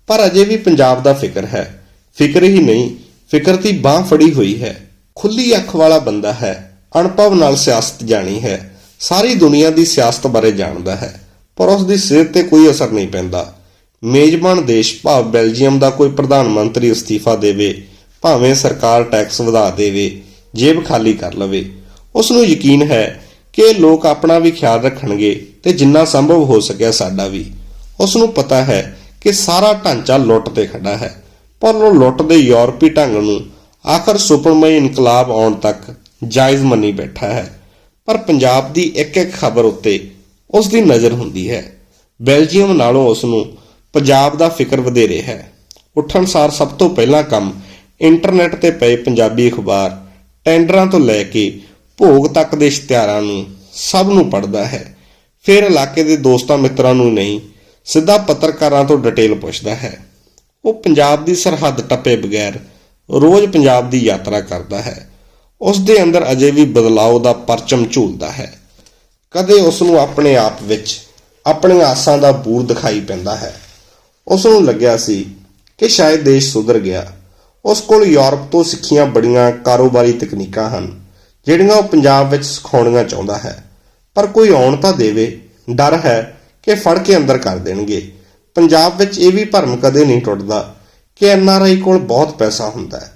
Speaker 1: ਪਰ ਅਜੇ ਵੀ ਪੰਜਾਬ ਦਾ ਫਿਕਰ ਹੈ। ਫਿਕਰ ਹੀ ਨਹੀਂ, ਫਿਕਰ ਦੀ ਬਾਹ ਫੜੀ ਹੋਈ ਹੈ। ਖੁੱਲੀ ਅੱਖ ਵਾਲਾ ਬੰਦਾ ਹੈ ਅਣਭਵ ਨਾਲ ਸਿਆਸਤ ਜਾਣੀ ਹੈ, ਸਾਰੀ ਦੁਨੀਆ ਦੀ ਸਿਆਸਤ ਬਾਰੇ ਜਾਣਦਾ ਹੈ, ਪਰ ਉਸ ਦੀ ਸਿਹਤ ਤੇ ਕੋਈ ਅਸਰ ਨਹੀਂ ਪੈਂਦਾ। ਮੇਜ਼ਬਾਨ ਦੇਸ਼, ਭਾਵ ਬੈਲਜੀਅਮ ਦਾ ਕੋਈ ਪ੍ਰਧਾਨ ਮੰਤਰੀ ਅਸਤੀਫਾ ਦੇਵੇ, ਭਾਵੇਂ ਸਰਕਾਰ ਟੈਕਸ ਵਧਾ ਦੇਵੇ ਜੇਬ ਖਾਲੀ ਕਰ ਲਵੇ। ਉਸ ਨੂੰ ਯਕੀਨ ਹੈ ਕਿ ਲੋਕ ਆਪਣਾ ਵੀ ਖਿਆਲ ਰੱਖਣਗੇ ਤੇ ਜਿੰਨਾ ਸੰਭਵ ਹੋ ਸਕਿਆ ਸਾਡਾ ਵੀ। ਉਸ ਨੂੰ ਪਤਾ ਹੈ ਕਿ ਸਾਰਾ ਢਾਂਚਾ ਲੁੱਟ ਤੇ ਖੜਾ ਹੈ, ਪਰ ਉਹ ਲੁੱਟ ਦੇ ਯੂਰਪੀ ਢੰਗ ਨੂੰ ਆਖਰ ਸੁਪਰਮਈ ਇਨਕਲਾਬ ਆਉਣ ਤੱਕ ਜਾਇਜ਼ ਮੰਨੀ ਬੈਠਾ ਹੈ। ਪਰ ਪੰਜਾਬ ਦੀ ਇੱਕ ਇੱਕ ਖਬਰ ਉੱਤੇ ਉਸ ਦੀ ਨਜ਼ਰ ਹੁੰਦੀ ਹੈ। ਬੈਲਜੀਅਮ ਨਾਲੋਂ ਉਸ ਨੂੰ ਪੰਜਾਬ ਦਾ ਫਿਕਰ ਵਧੇਰੇ ਹੈ। ਉੱਠਣ ਸਾਰ ਸਭ ਤੋਂ ਪਹਿਲਾ ਕੰਮ ਇੰਟਰਨੈਟ ਤੇ ਪਏ ਪੰਜਾਬੀ ਅਖਬਾਰ ਟੈਂਡਰਾਂ ਤੋਂ ਲੈ ਕੇ ਭੋਗ ਤੱਕ ਦੇ ਇਸ਼ਤਿਹਾਰਾਂ ਨੂੰ ਸਭ ਨੂੰ ਪੜਦਾ ਹੈ। ਫਿਰ ਇਲਾਕੇ ਦੇ ਦੋਸਤਾਂ ਮਿੱਤਰਾਂ ਨੂੰ ਨਹੀਂ, ਸਿੱਧਾ ਪੱਤਰਕਾਰਾਂ ਤੋਂ ਡਿਟੇਲ ਪੁੱਛਦਾ ਹੈ। ਉਹ ਪੰਜਾਬ ਦੀ ਸਰਹੱਦ ਟੱਪੇ ਬਗੈਰ ਰੋਜ਼ ਪੰਜਾਬ ਦੀ ਯਾਤਰਾ ਕਰਦਾ ਹੈ। ਉਸ ਦੇ ਅੰਦਰ ਅਜੇ ਵੀ ਬਦਲਾਅ ਦਾ ਪਰਚਮ ਝੂਲਦਾ ਹੈ। ਕਦੇ ਉਸ ਨੂੰ ਆਪਣੇ ਆਪ ਵਿੱਚ ਆਪਣੀਆਂ ਆਸਾਂ ਦਾ ਬੂਰ ਦਿਖਾਈ ਪੈਂਦਾ ਹੈ। ਉਸ ਨੂੰ ਲੱਗਿਆ ਸੀ ਕਿ ਸ਼ਾਇਦ ਦੇਸ਼ ਸੁਧਰ ਗਿਆ। ਉਸ ਕੋਲ ਯੂਰਪ ਤੋਂ ਸਿੱਖੀਆਂ ਬੜੀਆਂ ਕਾਰੋਬਾਰੀ ਤਕਨੀਕਾਂ ਹਨ, ਜਿਹੜੀਆਂ ਉਹ ਪੰਜਾਬ ਵਿੱਚ ਸਿਖਾਉਣੀਆਂ ਚਾਹੁੰਦਾ ਹੈ। ਪਰ ਕੋਈ ਆਉਣ ਤਾਂ ਦੇਵੇ, ਡਰ ਹੈ ਕਿ ਫੜ ਕੇ ਅੰਦਰ ਕਰ ਦੇਣਗੇ। ਪੰਜਾਬ ਵਿੱਚ ਇਹ ਵੀ ਭਰਮ ਕਦੇ ਨਹੀਂ ਟੁੱਟਦਾ ਕਿ ਐਨਆਰਆਈ ਕੋਲ ਬਹੁਤ ਪੈਸਾ ਹੁੰਦਾ ਹੈ।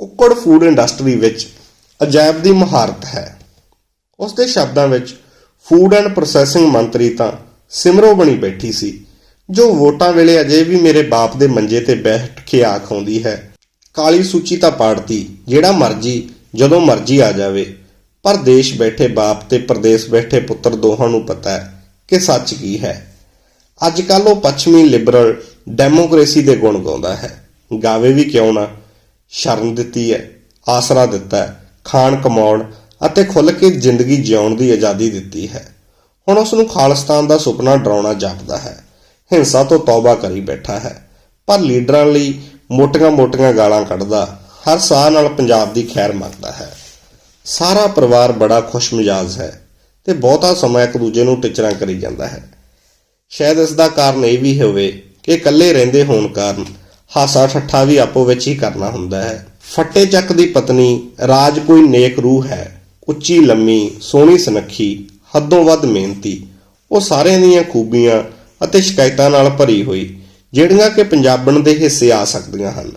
Speaker 1: ਕੁੱਕੜ ਫੂਡ ਇੰਡਸਟਰੀ ਵਿੱਚ ਅਜਾਇਬ ਦੀ ਮਹਾਰਤ ਹੈ। ਉਸ ਦੇ ਸ਼ਬਦਾਂ ਵਿੱਚ, ਫੂਡ ਐਂਡ ਪ੍ਰੋਸੈਸਿੰਗ ਮੰਤਰੀ ਤਾਂ ਸਿਮਰੋ ਬਣੀ ਬੈਠੀ ਸੀ, ਜੋ ਵੋਟਾਂ ਵੇਲੇ ਅਜੇ ਵੀ ਮੇਰੇ ਬਾਪ ਦੇ ਮੰਜੇ ਤੇ ਬੈਠ ਕੇ ਆਖ ਆਉਂਦੀ ਹੈ ਕਾਲੀ ਸੂਚੀ ਤਾਂ ਪਾੜਤੀ, ਜਿਹੜਾ ਮਰਜ਼ੀ, ਜਦੋਂ ਮਰਜ਼ੀ ਆ ਜਾਵੇ। ਪਰ ਦੇਸ਼ ਬੈਠੇ ਬਾਪ ਤੇ ਪ੍ਰਦੇਸ਼ ਬੈਠੇ ਪੁੱਤਰ ਦੋਹਾਂ ਨੂੰ ਪਤਾ ਹੈ ਕਿ ਸੱਚ ਕੀ ਹੈ। ਅੱਜ ਕੱਲ ਉਹ ਪੱਛਮੀ ਲਿਬਰਲ ਡੈਮੋਕ੍ਰੇਸੀ ਦੇ ਗੁਣ ਗਾਉਂਦਾ ਹੈ। ਗਾਵੇ ਵੀ ਕਿਉਂ ਨਾ? ਸ਼ਰਨ ਦਿੱਤੀ ਹੈ, ਆਸਰਾ ਦਿੱਤਾ ਹੈ, ਖਾਣ ਕਮਾਉਣ ਅਤੇ ਖੁੱਲ ਕੇ ਜ਼ਿੰਦਗੀ ਜਿਉਣ ਦੀ ਆਜ਼ਾਦੀ ਦਿੱਤੀ ਹੈ। ਹੁਣ ਉਸ ਨੂੰ ਖਾਲਿਸਤਾਨ ਦਾ ਸੁਪਨਾ ਡਰਾਉਣਾ ਜਾਪਦਾ ਹੈ। ਹਿੰਸਾ ਤੋਂ ਤੌਬਾ ਕਰੀ ਬੈਠਾ ਹੈ। ਪਰ ਲੀਡਰਾਂ ਲਈ ਮੋਟੀਆਂ-ਮੋਟੀਆਂ ਗਾਲਾਂ ਕੱਢਦਾ, ਹਰ ਸਾਹ ਨਾਲ ਪੰਜਾਬ ਦੀ ਖੈਰ ਮੰਗਦਾ ਹੈ। ਸਾਰਾ ਪਰਿਵਾਰ ਬੜਾ ਖੁਸ਼ਮਿਜਾਜ਼ ਹੈ ਤੇ ਬਹੁਤਾ ਸਮਾਂ ਇੱਕ ਦੂਜੇ ਨੂੰ ਟਿਚਰਾਂ ਕਰੀ ਜਾਂਦਾ ਹੈ। ਸ਼ਾਇਦ ਇਸ ਦਾ ਕਾਰਨ ਇਹ ਵੀ ਹੋਵੇ ਕਿ ਇਕੱਲੇ ਰਹਿੰਦੇ ਹੋਣ ਕਾਰਨ ਹਾਸਾ ਠੱਠਾ ਵੀ ਆਪੋ ਵਿੱਚ ਹੀ ਕਰਨਾ ਹੁੰਦਾ ਹੈ। ਫੱਟੇ ਚੱਕ ਦੀ ਪਤਨੀ, ਰਾਜ ਕੋਈ ਨੇਕ ਰੂਹ ਹੈ, ਉੱਚੀ ਲੰਮੀ, ਸੋਹਣੀ ਸੁਨੱਖੀ, ਹੱਦੋਂ ਵੱਧ ਮਿਹਨਤੀ, ਉਹ ਸਾਰਿਆਂ ਦੀਆਂ ਖੂਬੀਆਂ ਅਤੇ ਸ਼ਿਕਾਇਤਾਂ ਨਾਲ ਭਰੀ ਹੋਈ ਜਿਹੜੀਆਂ ਕਿ ਪੰਜਾਬਣ ਦੇ ਹਿੱਸੇ ਆ ਸਕਦੀਆਂ ਹਨ।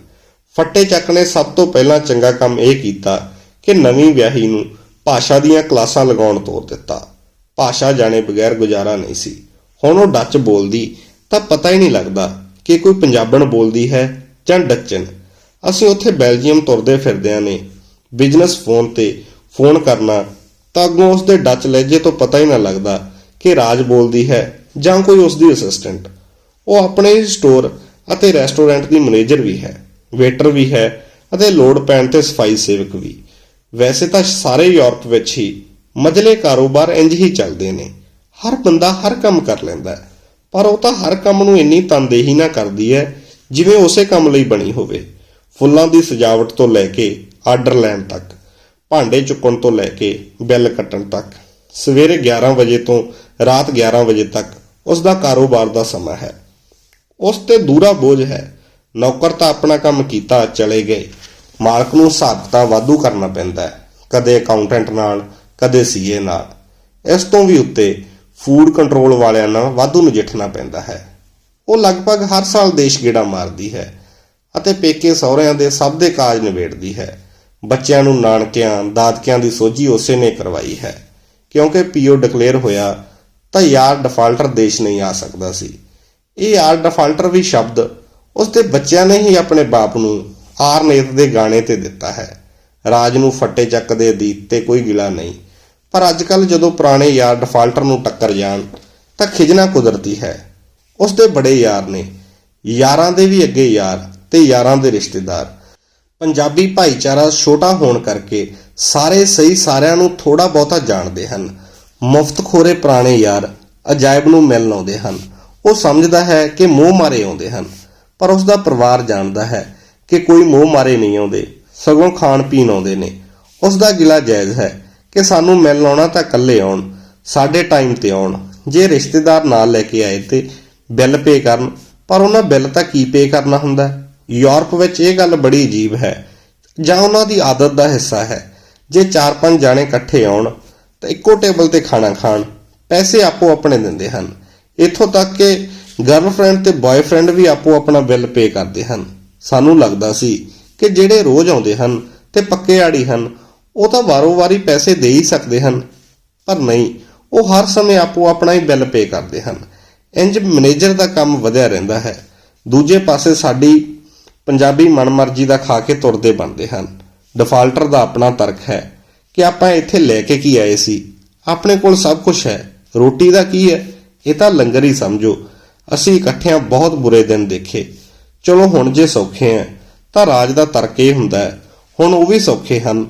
Speaker 1: ਫੱਟੇ ਚੱਕ ਨੇ ਸਭ ਤੋਂ ਪਹਿਲਾਂ ਚੰਗਾ ਕੰਮ ਇਹ ਕੀਤਾ ਕਿ ਨਵੀਂ ਵਿਆਹੀ ਨੂੰ ਭਾਸ਼ਾ ਦੀਆਂ ਕਲਾਸਾਂ ਲਗਾਉਣ ਤੋਰ ਦਿੱਤਾ। ਭਾਸ਼ਾ ਜਾਣੇ ਬਗੈਰ ਗੁਜ਼ਾਰਾ ਨਹੀਂ ਸੀ। ਹੁਣ ਉਹ ਡੱਚ ਬੋਲਦੀ, ਤਾਂ ਪਤਾ ਹੀ ਨਹੀਂ ਲੱਗਦਾ ਕਿ ਕੋਈ ਪੰਜਾਬਣ ਬੋਲਦੀ ਹੈ ਜਾਂ ਡੱਚਨ ਅਸੀਂ ਉੱਥੇ ਬੈਲਜੀਅਮ ਤੁਰਦੇ ਫਿਰਦਿਆਂ ਨੇ ਬਿਜ਼ਨਸ ਫੋਨ ਤੇ ਫੋਨ ਕਰਨਾ, ਤਾਂ ਅੱਗੋਂ ਉਸ ਦੇ ਡੱਚ ਲਹਿਜੇ ਤੋਂ ਪਤਾ ਹੀ ਨਾ ਲੱਗਦਾ ਕਿ ਰਾਜ ਬੋਲਦੀ ਹੈ ਜਾਂ ਕੋਈ ਉਸ ਦੀ ਅਸਿਸਟੈਂਟ। ਉਹ ਆਪਣੇ ਹੀ ਸਟੋਰ ਅਤੇ ਰੈਸਟੋਰੈਂਟ ਦੀ ਮੈਨੇਜਰ ਵੀ ਹੈ ਵੇਟਰ ਵੀ ਹੈ ਅਤੇ ਲੋੜ ਪੈਣ ਤੇ ਸਫ਼ਾਈ ਸੇਵਕ ਵੀ। ਵੈਸੇ ਤਾਂ ਸਾਰੇ ਯੂਰਪ ਵਿੱਚ ਹੀ ਮਜਲੇ ਕਾਰੋਬਾਰ ਇੰਜ ਹੀ ਚੱਲਦੇ ਨੇ। ਹਰ ਬੰਦਾ ਹਰ ਕੰਮ ਕਰ ਲੈਂਦਾ ਹੈ, ਪਰ ਉਹ ਤਾਂ ਹਰ ਕੰਮ ਨੂੰ ਇੰਨੀ ਤਨਦੇਹੀ ਨਾ ਕਰਦੀ ਹੈ ਜਿਵੇਂ ਉਸੇ ਕੰਮ ਲਈ ਬਣੀ ਹੋਵੇ। ਫੁੱਲਾਂ ਦੀ ਸਜਾਵਟ ਤੋਂ ਲੈ ਕੇ ਆਰਡਰ ਲੈਣ ਤੱਕ, ਭਾਂਡੇ ਚੁੱਕਣ ਤੋਂ ਲੈ ਕੇ ਬਿੱਲ ਕੱਟਣ ਤੱਕ, ਸਵੇਰੇ 11 ਵਜੇ ਤੋਂ ਰਾਤ 11 ਵਜੇ ਤੱਕ ਉਸ ਦਾ ਕਾਰੋਬਾਰ ਦਾ ਸਮਾਂ ਹੈ। ਉਸ ਤੇ ਦੂਰਾ ਬੋਝ ਹੈ। ਨੌਕਰ ਤਾਂ ਆਪਣਾ ਕੰਮ ਕੀਤਾ, ਚਲੇ ਗਏ। ਮਾਲਕ ਨੂੰ ਹਿਸਾਬ ਤਾਂ ਵਾਧੂ ਕਰਨਾ ਪੈਂਦਾ ਹੈ, ਕਦੇ ਅਕਾਊਂਟੈਂਟ ਨਾਲ, ਕਦੇ ਸੀਏ ਨਾਲ। ਇਸ ਤੋਂ ਵੀ ਉੱਤੇ ਫੂਡ ਕੰਟਰੋਲ ਵਾਲਿਆਂ ਨਾਲ ਵਾਧੂ ਨਜਿੱਠਣਾ ਪੈਂਦਾ ਹੈ। ਉਹ ਲਗਭਗ ਹਰ ਸਾਲ ਦੇਸ਼ ਗੇੜਾ ਮਾਰਦੀ ਹੈ ਅਤੇ ਪੇਕੇ ਸਹੁਰਿਆਂ ਦੇ ਸਭ ਦੇ ਕਾਜ ਨਿਬੇੜਦੀ ਹੈ। ਬੱਚਿਆਂ ਨੂੰ ਨਾਨਕਿਆਂ, ਦਾਦਕਿਆਂ ਦੀ ਸੋਝੀ ਉਸੇ ਨੇ ਕਰਵਾਈ ਹੈ। ਕਿਉਂਕਿ ਪੀਓ ਡਿਕਲੇਅਰ ਹੋਇਆ ਤਾਂ ਯਾਰ ਡਿਫਾਲਟਰ ਦੇਸ਼ ਨਹੀਂ ਆ ਸਕਦਾ ਸੀ। ਇਹ ਆਰ ਡਿਫਾਲਟਰ ਵੀ ਸ਼ਬਦ ਉਸ ਦੇ ਬੱਚਿਆਂ ਨੇ ਹੀ ਆਪਣੇ ਬਾਪ ਨੂੰ ਆਰ ਨੇਤ ਦੇ ਗਾਣੇ ਤੇ ਦਿੱਤਾ ਹੈ। ਰਾਜ ਨੂੰ ਫੱਟੇ ਚੱਕ ਦੇ ਅਦੀਤ ਤੇ ਕੋਈ ਗਿਲਾ ਨਹੀਂ। ਪਰ ਅੱਜ ਕੱਲ ਜਦੋਂ ਪੁਰਾਣੇ ਯਾਰ ਡਿਫਾਲਟਰ ਨੂੰ ਟੱਕਰ ਜਾਣ, ਤਾਂ ਖਿਜਣਾ ਕੁਦਰਤੀ ਹੈ। ਉਸ ਦੇ ਬੜੇ ਯਾਰ ਨੇ। ਯਾਰਾਂ ਦੇ ਵੀ ਅੱਗੇ ਯਾਰ ਤੇ ਯਾਰਾਂ ਦੇ ਰਿਸ਼ਤੇਦਾਰ। ਪੰਜਾਬੀ ਭਾਈਚਾਰਾ ਛੋਟਾ ਹੋਣ ਕਰਕੇ ਸਾਰੇ ਸਹੀ ਸਾਰਿਆਂ ਨੂੰ ਥੋੜਾ ਬਹੁਤਾ ਜਾਣਦੇ ਹਨ। ਮੁਫਤਖੋਰੇ ਪੁਰਾਣੇ ਯਾਰ ਅਜਾਇਬ ਨੂੰ ਮਿਲਣ ਆਉਂਦੇ ਹਨ। ਉਹ ਸਮਝਦਾ ਹੈ ਕਿ ਮੋਹ ਮਾਰੇ ਆਉਂਦੇ ਹਨ, ਪਰ ਉਸ ਦਾ ਪਰਿਵਾਰ ਜਾਣਦਾ ਹੈ ਕਿ ਕੋਈ ਮੋਹ ਮਾਰੇ ਨਹੀਂ ਆਉਂਦੇ, ਸਗੋਂ ਖਾਣ ਪੀਣ ਆਉਂਦੇ ਨੇ। ਉਸ ਦਾ ਗਿਲਾ ਜਾਇਜ਼ ਹੈ ਕਿ ਸਾਨੂੰ ਮਿਲ ਆਉਣਾ ਤਾਂ ਇਕੱਲੇ ਆਉਣ, ਸਾਡੇ ਟਾਈਮ ਤੇ ਆਉਣ, ਜੇ ਰਿਸ਼ਤੇਦਾਰ ਨਾਲ ਲੈ ਕੇ ਆਏ ਤੇ ਬਿੱਲ ਪੇ ਕਰਨ, ਪਰ ਉਹਨਾਂ ਬਿੱਲ ਤਾਂ ਕੀ ਪੇ ਕਰਨਾ ਹੁੰਦਾ? ਯੂਰਪ ਵਿੱਚ ਇਹ ਗੱਲ ਬੜੀ ਅਜੀਬ ਹੈ, ਜਾਂ ਉਹਨਾਂ ਦੀ ਆਦਤ ਦਾ ਹਿੱਸਾ ਹੈ, ਜੇ 4-5 ਜਾਣੇ ਇਕੱਠੇ ਆਉਣ ਤਾਂ ਇੱਕੋ ਟੇਬਲ ਤੇ ਖਾਣਾ ਖਾਣ, ਪੈਸੇ ਆਪੋ ਆਪਣੇ ਦਿੰਦੇ ਹਨ। ਇੱਥੋਂ ਤੱਕ ਕਿ ਗਰਲਫ੍ਰੈਂਡ ਤੇ ਬॉयਫ੍ਰੈਂਡ ਵੀ ਆਪੋ ਆਪਣਾ ਬਿੱਲ ਪੇ ਕਰਦੇ ਹਨ। ਸਾਨੂੰ ਲੱਗਦਾ ਸੀ ਕਿ ਜਿਹੜੇ ਰੋਜ਼ ਆਉਂਦੇ ਹਨ ਤੇ ਪੱਕੇ ਆੜੀ ਹਨ, ਉਹ ਤਾਂ ਵਾਰੋ-ਵਾਰੀ ਪੈਸੇ ਦੇ ਹੀ ਸਕਦੇ ਹਨ, ਪਰ ਨਹੀਂ, ਉਹ ਹਰ ਸਮੇਂ ਆਪੋ ਆਪਣਾ ਹੀ ਬਿੱਲ ਪੇ ਕਰਦੇ ਹਨ। ਇੰਜ ਮੈਨੇਜਰ ਦਾ ਕੰਮ ਵਧਿਆ ਰਹਿੰਦਾ ਹੈ। ਦੂਜੇ ਪਾਸੇ ਸਾਡੀ ਪੰਜਾਬੀ ਮਨਮਰਜ਼ੀ ਦਾ ਖਾ ਕੇ ਤੁਰਦੇ ਬਣਦੇ ਹਨ। ਡਿਫਾਲਟਰ ਦਾ ਆਪਣਾ ਤਰਕ ਹੈ ਕਿ ਆਪਾਂ ਇੱਥੇ ਲੈ ਕੇ ਕੀ ਆਏ ਸੀ? ਆਪਣੇ ਕੋਲ ਸਭ ਕੁਝ ਹੈ। ਰੋਟੀ ਦਾ ਕੀ ਹੈ? ਇਹ ਤਾਂ ਲੰਗਰ ਹੀ ਸਮਝੋ। ਅਸੀਂ ਇਕੱਠਿਆਂ ਬਹੁਤ ਬੁਰੇ ਦਿਨ ਦੇਖੇ। ਚਲੋ ਹੁਣ ਜੇ ਸੌਖੇ ਆ ਤਾਂ ਰਾਜ ਦਾ ਤਰਕ ਇਹ ਹੁੰਦਾ ਹੈ ਹੁਣ ਉਹ ਵੀ ਸੌਖੇ ਹਨ।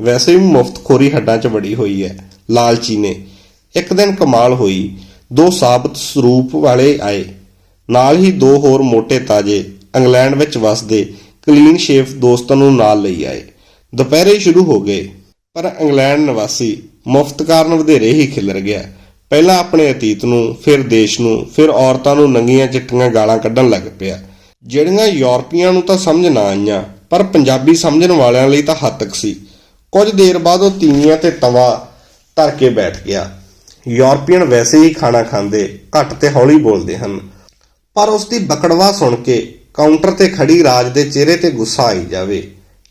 Speaker 1: ਵੈਸੇ ਵੀ ਮੁਫਤਖੋਰੀ ਹੱਡਾਂ 'ਚ ਬੜੀ ਹੋਈ ਹੈ ਲਾਲਚੀ ਨੇ। ਇੱਕ ਦਿਨ ਕਮਾਲ ਹੋਈ, ਦੋ ਸਾਬਤ ਸਰੂਪ ਵਾਲੇ ਆਏ। ਨਾਲ ਹੀ ਦੋ ਹੋਰ ਮੋٹے ਤਾਜੇ, ਇੰਗਲੈਂਡ ਵਿੱਚ ਵਸਦੇ ਕਲੀਨ ਸ਼ੇਫ ਦੋਸਤਾਂ ਨੂੰ ਨਾਲ ਲਈ ਆਏ। ਦੁਪਹਿਰੇ ਸ਼ੁਰੂ ਹੋ ਗਏ, ਪਰ ਇੰਗਲੈਂਡ ਨਿਵਾਸੀ ਮੁਫਤ ਕਾਰਨ ਵਧੇਰੇ ਹੀ ਖਿਲਰ ਗਿਆ। ਪਹਿਲਾਂ ਆਪਣੇ ਅਤੀਤ ਨੂੰ, ਫਿਰ ਦੇਸ਼ ਨੂੰ, ਫਿਰ ਔਰਤਾਂ ਨੂੰ ਨੰਗੀਆਂ ਚਿੱਟੀਆਂ ਗਾਲਾਂ ਕੱਢਣ ਲੱਗ ਪਿਆ। ਜਿਹੜੀਆਂ ਯੂਰਪੀਆਂ ਨੂੰ ਤਾਂ ਸਮਝ ਨਾ ਆਈਆਂ, ਪਰ ਪੰਜਾਬੀ ਸਮਝਣ ਵਾਲਿਆਂ ਲਈ ਤਾਂ ਹੱਤਕ ਸੀ। ਕੁਝ ਦੇਰ ਬਾਅਦ ਉਹ ਤੀਵੀਆਂ ਤੇ ਤਵਾ ਧਰ ਕੇ ਬੈਠ ਗਿਆ। ਯੂਰਪੀਅਨ ਵੈਸੇ ਹੀ ਖਾਣਾ ਖਾਂਦੇ, ਘੱਟ ਤੇ ਹੌਲੀ ਬੋਲਦੇ ਹਨ। ਪਰ ਉਸ ਦੀ ਬਕੜਵਾ ਸੁਣ ਕੇ ਕਾਊਂਟਰ ਤੇ ਖੜੀ ਰਾਜ ਦੇ ਚਿਹਰੇ ਤੇ ਗੁੱਸਾ ਆਈ ਜਾਵੇ।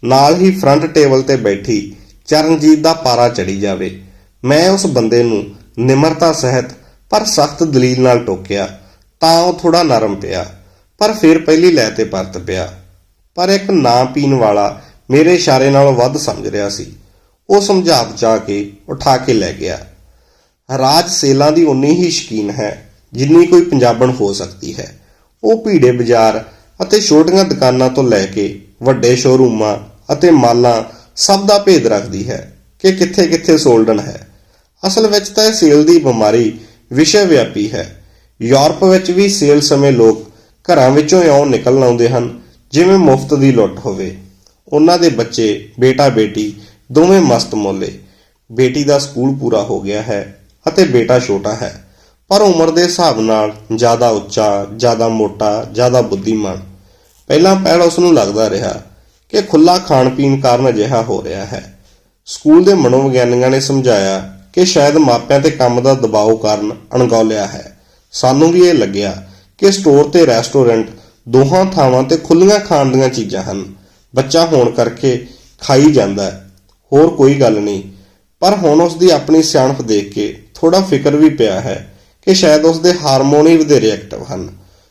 Speaker 1: ਨਾਲ ਹੀ ਫਰੰਟ ਟੇਬਲ ਤੇ ਬੈਠੀ ਚਰਨਜੀਤ ਦਾ ਪਾਰਾ ਚੜੀ ਜਾਵੇ। ਮੈਂ ਉਸ ਬੰਦੇ ਨੂੰ ਨਿਮਰਤਾ ਸਹਿਤ, ਪਰ ਸਖਤ ਦਲੀਲ ਨਾਲ ਟੋਕਿਆ, ਤਾਂ ਉਹ ਥੋੜਾ ਨਰਮ ਪਿਆ, ਪਰ ਫਿਰ ਪਹਿਲੀ ਲੈ ਤੇ ਪਰਤ ਪਿਆ। ਪਰ ਇੱਕ ਨਾ ਪੀਣ ਵਾਲਾ ਮੇਰੇ ਇਸ਼ਾਰੇ ਨਾਲੋਂ ਵੱਧ ਸਮਝ ਰਿਹਾ ਸੀ। ਉਹ ਸਮਝਾ ਬਚਾ ਕੇ ਉਠਾ ਕੇ ਲੈ ਗਿਆ। ਰਾਜ ਸੇਲਾਂ ਦੀ ਉਨੀ ਹੀ ਸ਼ਕੀਨ ਹੈ, ਜਿੰਨੀ ਕੋਈ ਪੰਜਾਬਣ ਹੋ ਸਕਦੀ ਹੈ। ਉਹ ਭੀੜੇ ਬਾਜ਼ਾਰ ਅਤੇ ਛੋਟੀਆਂ ਦੁਕਾਨਾਂ ਤੋਂ ਲੈ ਕੇ ਵੱਡੇ ਸ਼ੋਰੂਮਾਂ ਅਤੇ ਮਾਲਾਂ ਸਭ ਦਾ ਭੇਦ ਰੱਖਦੀ ਹੈ ਕਿ ਕਿੱਥੇ-ਕਿੱਥੇ ਸੋਲਡਨ ਹੈ। ਅਸਲ ਵਿੱਚ ਤਾਂ ਇਹ ਸੇਲ ਦੀ ਬਿਮਾਰੀ ਵਿਸ਼ਵ ਵਿਆਪੀ ਹੈ। ਯੂਰਪ ਵਿੱਚ ਵੀ ਸੇਲ ਸਮੇਂ ਲੋਕ ਘਰਾਂ ਵਿੱਚੋਂ ਇਉਂ ਨਿਕਲ ਆਉਂਦੇ ਹਨ, ਜਿਵੇਂ ਮੁਫਤ ਦੀ ਲੁੱਟ ਹੋਵੇ। ਉਹਨਾਂ ਦੇ ਬੱਚੇ, ਬੇਟਾ, ਬੇਟੀ, ਦੋਵੇਂ ਮਸਤ ਮੋਲੇ। ਬੇਟੀ ਦਾ ਸਕੂਲ ਪੂਰਾ ਹੋ ਗਿਆ ਹੈ ਅਤੇ ਬੇਟਾ ਛੋਟਾ ਹੈ, ਪਰ ਉਮਰ ਦੇ ਹਿਸਾਬ ਨਾਲ ਜ਼ਿਆਦਾ ਉੱਚਾ, ਜ਼ਿਆਦਾ ਮੋਟਾ, ਜ਼ਿਆਦਾ ਬੁੱਧੀਮਾਨ। ਪਹਿਲਾਂ ਪਹਿਲ ਉਸ ਨੂੰ ਲੱਗਦਾ ਰਿਹਾ ਕਿ ਖੁੱਲਾ ਖਾਣ ਪੀਣ ਕਾਰਨ ਅਜਿਹਾ ਹੋ ਰਿਹਾ ਹੈ। ਸਕੂਲ ਦੇ ਮਨੋਵਿਗਿਆਨੀਆਂ ਨੇ ਸਮਝਾਇਆ ਕਿ ਸ਼ਾਇਦ ਮਾਪਿਆਂ ਤੇ ਕੰਮ ਦਾ ਦਬਾਅ ਕਾਰਨ ਅਣਗੌਲਿਆ ਹੈ। ਸਾਨੂੰ ਵੀ ਇਹ ਲੱਗਿਆ ਕਿ ਸਟੋਰ ਤੇ ਰੈਸਟੋਰੈਂਟ ਦੋਹਾਂ ਥਾਵਾਂ ਤੇ ਖੁੱਲੀਆਂ ਖਾਣ ਦੀਆਂ ਚੀਜ਼ਾਂ ਹਨ। ਬੱਚਾ ਹੋਣ ਕਰਕੇ ਖਾਈ ਜਾਂਦਾ ਹੋਰ ਕੋਈ ਗੱਲ ਨਹੀਂ। ਪਰ ਹੁਣ ਉਸ ਦੀ ਆਪਣੀ ਸਿਆਣਪ ਦੇਖ ਕੇ ਥੋੜਾ ਫਿਕਰ ਵੀ ਪਿਆ ਹੈ ਕਿ ਸ਼ਾਇਦ ਉਸ ਦੇ ਹਾਰਮੋਨ ਹੀ ਵਧੇਰੇ ਐਕਟਿਵ ਹਨ।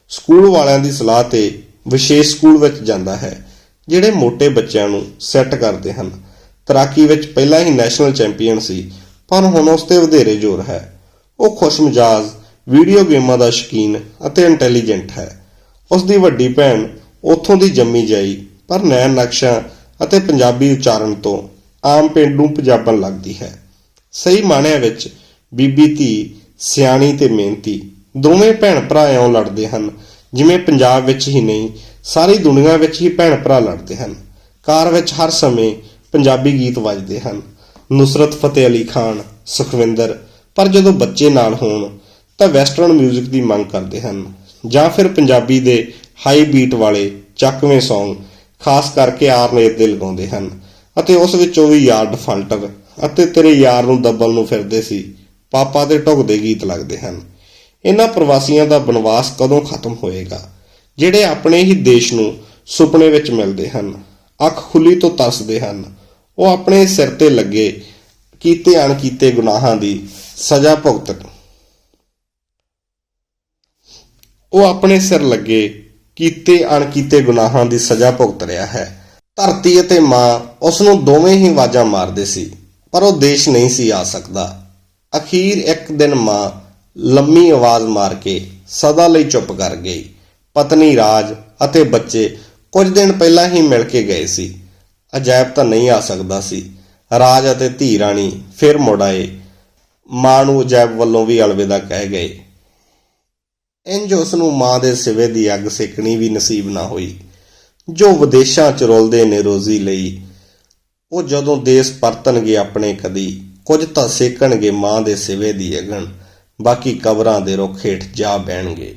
Speaker 1: ਸਕੂਲ ਵਾਲਿਆਂ ਦੀ ਸਲਾਹ ਤੇ ਵਿਸ਼ੇਸ਼ ਸਕੂਲ ਵਿੱਚ ਜਾਂਦਾ ਹੈ, ਜਿਹੜੇ ਮੋٹے ਬੱਚਿਆਂ ਨੂੰ ਸੈੱਟ ਕਰਦੇ ਹਨ। ਤੈਰਾਕੀ ਵਿੱਚ ਪਹਿਲਾਂ ਹੀ ਨੈਸ਼ਨਲ ਚੈਂਪੀਅਨ ਸੀ। ਪਰ ਹੁਣ ਉਸ ਤੇ ਵਧੇਰੇ ਜ਼ੋਰ ਹੈ। ਉਹ ਖੁਸ਼ਮਿਜਾਜ਼ ਵੀਡੀਓ ਗੇਮਾਂ ਦਾ ਸ਼ੌਕੀਨ ਅਤੇ ਇੰਟੈਲੀਜੈਂਟ ਹੈ। ਉਸ ਦੀ ਵੱਡੀ ਭੈਣ ਉੱਥੋਂ ਦੀ ਜੰਮੀ ਜਾਈ, ਪਰ ਨੈਣ ਨਕਸ਼ਾ ਅਤੇ ਪੰਜਾਬੀ ਉਚਾਰਨ ਤੋਂ ਆਮ ਪਿੰਡੂ ਪੰਜਾਬਣ ਲੱਗਦੀ ਹੈ। ਸਹੀ ਮਾਣਿਆਂ ਵਿੱਚ ਬੀਬੀ ਧੀ, ਸਿਆਣੀ ਤੇ ਮਿਹਨਤੀ ਦੋਵੇਂ ਭੈਣ ਭਰਾ ਇਉਂ ਲੜਦੇ ਹਨ, ਜਿਵੇਂ ਪੰਜਾਬ ਵਿੱਚ ਹੀ ਨਹੀਂ, ਸਾਰੀ ਦੁਨੀਆ ਵਿੱਚ ਹੀ ਭੈਣ ਭਰਾ ਲੜਦੇ ਹਨ। ਕਾਰ ਵਿੱਚ ਹਰ ਸਮੇਂ ਪੰਜਾਬੀ ਗੀਤ ਵੱਜਦੇ ਹਨ। ਨੁਸਰਤ ਫਤਿਹ ਅਲੀ ਖਾਨ, ਸੁਖਵਿੰਦਰ। ਪਰ ਜਦੋਂ ਬੱਚੇ ਨਾਲ ਹੋਣ, ਤਾਂ ਵੈਸਟਰਨ 뮤직 ਦੀ ਮੰਗ ਕਰਦੇ ਹਨ। ਜਾਂ ਫਿਰ ਪੰਜਾਬੀ ਦੇ ਹਾਈ ਬੀਟ ਵਾਲੇ ਚੱਕਵੇਂ Song, ਖਾਸ ਕਰਕੇ ਆਰਨੇਤ ਦੇ ਲਗਾਉਂਦੇ ਹਨ। ਅਤੇ ਉਸ ਵਿੱਚੋਂ ਵੀ ਯਾਰ ਡਿਫਾਲਟਰ ਅਤੇ ਤੇਰੇ ਯਾਰ ਨੂੰ ਦੱਬਲ ਨੂੰ ਫਿਰਦੇ ਸੀ, ਪਾਪਾ ਦੇ ਢੁਕਦੇ ਗੀਤ ਲੱਗਦੇ ਹਨ। ਇਹਨਾਂ ਪ੍ਰਵਾਸੀਆਂ ਦਾ ਬਨਵਾਸ ਕਦੋਂ ਖਤਮ ਹੋਏਗਾ? ਜਿਹੜੇ ਆਪਣੇ ਹੀ ਦੇਸ਼ ਨੂੰ ਸੁਪਨੇ ਵਿੱਚ ਮਿਲਦੇ ਹਨ, ਅੱਖ ਖੁੱਲੀ ਤੋਂ ਤਰਸਦੇ ਹਨ ਉਹ ਆਪਣੇ ਸਿਰ ਤੇ ਲੱਗੇ, ਕੀਤੇ ਅਣਕੀਤੇ ਗੁਨਾਹਾਂ ਦੀ ਸਜ਼ਾ ਭੁਗਤ ਉਹ ਆਪਣੇ ਸਿਰ ਲੱਗੇ, ਕੀਤੇ ਅਣਕੀਤੇ ਗੁਨਾਹਾਂ ਦੀ ਸਜ਼ਾ ਭੁਗਤ ਰਿਹਾ ਹੈ। ਧਰਤੀ ਅਤੇ ਮਾਂ ਉਸ ਨੂੰ ਦੋਵੇਂ ਹੀ ਆਵਾਜ਼ਾਂ ਮਾਰਦੇ ਸੀ, ਪਰ ਉਹ ਦੇਸ਼ ਨਹੀਂ ਸੀ ਆ ਸਕਦਾ। ਅਖੀਰ ਇੱਕ ਦਿਨ ਮਾਂ ਲੰਮੀ ਆਵਾਜ਼ ਮਾਰ ਕੇ ਸਦਾ ਲਈ ਚੁੱਪ ਕਰ ਗਈ। ਪਤਨੀ ਰਾਜ ਅਤੇ ਬੱਚੇ ਕੁਝ ਦਿਨ ਪਹਿਲਾਂ ਹੀ ਮਿਲ ਕੇ ਗਏ ਸੀ। ਅਜਾਇਬ ਤਾਂ ਨਹੀਂ ਆ ਸਕਦਾ ਸੀ। ਰਾਜ ਅਤੇ ਧੀ ਰਾਣੀ ਫਿਰ ਮੁੜ ਆਏ। ਮਾਂ ਨੂੰ ਅਜਾਇਬ ਵੱਲੋਂ ਵੀ ਅਲਵਿਦਾ ਕਹਿ ਗਏ। ਇੰਜ ਉਸ ਨੂੰ ਮਾਂ ਦੇ ਸਿਵੇ ਦੀ ਅੱਗ ਸੇਕਣੀ ਵੀ ਨਸੀਬ ਨਾ ਹੋਈ। ਜੋ ਵਿਦੇਸ਼ਾਂ ਚ ਰੁਲਦੇ ਨੇ ਰੋਜ਼ੀ ਲਈ, ਉਹ ਜਦੋਂ ਦੇਸ਼ ਪਰਤਣਗੇ ਆਪਣੇ ਕਦੀ, ਕੁਝ ਤਾਂ ਸੇਕਣਗੇ ਮਾਂ ਦੇ ਸਿਵੇ ਦੀ ਅਗਣ, ਬਾਕੀ ਕਬਰਾਂ ਦੇ ਰੁੱਖ ਹੇਠ ਜਾ ਬਹਿਣਗੇ।